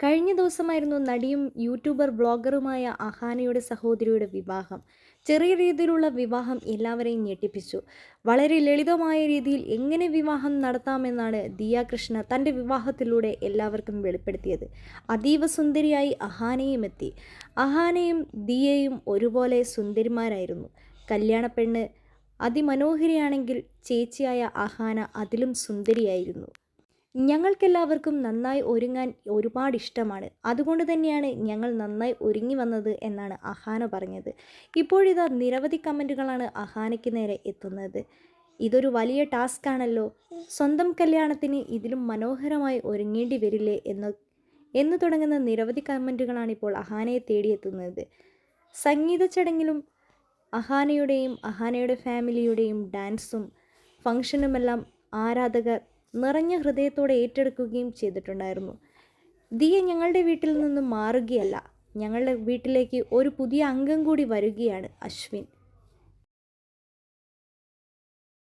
കഴിഞ്ഞ ദിവസമായിരുന്നു നടിയും യൂട്യൂബർ ബ്ലോഗറുമായ അഹാനയുടെ സഹോദരിയുടെ വിവാഹം. ചെറിയ രീതിയിലുള്ള വിവാഹം എല്ലാവരെയും ഞെട്ടിപ്പിച്ചു. വളരെ ലളിതമായ രീതിയിൽ എങ്ങനെ വിവാഹം നടത്താമെന്നാണ് ദിയ കൃഷ്ണ തന്റെ വിവാഹത്തിലൂടെ എല്ലാവർക്കും വെളിപ്പെടുത്തിയത്. അതീവ സുന്ദരിയായി അഹാനയും എത്തി. അഹാനയും ദിയയും ഒരുപോലെ സുന്ദരിമാരായിരുന്നു. കല്യാണ പെണ്ണ് അതിമനോഹരിയാണെങ്കിൽ ചേച്ചിയായ അഹാന അതിലും സുന്ദരിയായിരുന്നു. ഞങ്ങൾക്കെല്ലാവർക്കും നന്നായി ഒരുങ്ങാൻ ഒരുപാട് ഇഷ്ടമാണ് അതുകൊണ്ട് തന്നെയാണ് ഞങ്ങൾ നന്നായി ഒരുങ്ങി വന്നത് എന്നാണ് അഹാന പറഞ്ഞത്. ഇപ്പോഴിതാ നിരവധി കമന്റുകളാണ് അഹാനയ്ക്ക് നേരെ എത്തുന്നത്. ഇതൊരു വലിയ ടാസ്ക് ആണല്ലോ സ്വന്തം കല്യാണത്തിന് ഇതിലും മനോഹരമായി ഒരുങ്ങേണ്ടി വരില്ലേ എന്ന് എന്ന് തുടങ്ങുന്ന നിരവധി കമന്റുകളാണ് ഇപ്പോൾ അഹാനയെ തേടിയെത്തുന്നത്. സംഗീത ചടങ്ങിലും അഹാനയുടെയും അഹാനയുടെ ഫാമിലിയുടെയും ഡാൻസും ഫംഗ്ഷനുമെല്ലാം ആരാധകർ നിറഞ്ഞ ഹൃദയത്തോടെ ഏറ്റെടുക്കുകയും ചെയ്തിട്ടുണ്ടായിരുന്നു. ദിയ ഞങ്ങളുടെ വീട്ടിൽ നിന്നും മാറുകയല്ല. ഞങ്ങളുടെ വീട്ടിലേക്ക് ഒരു പുതിയ അംഗം കൂടി വരികയാണ് അശ്വിൻ.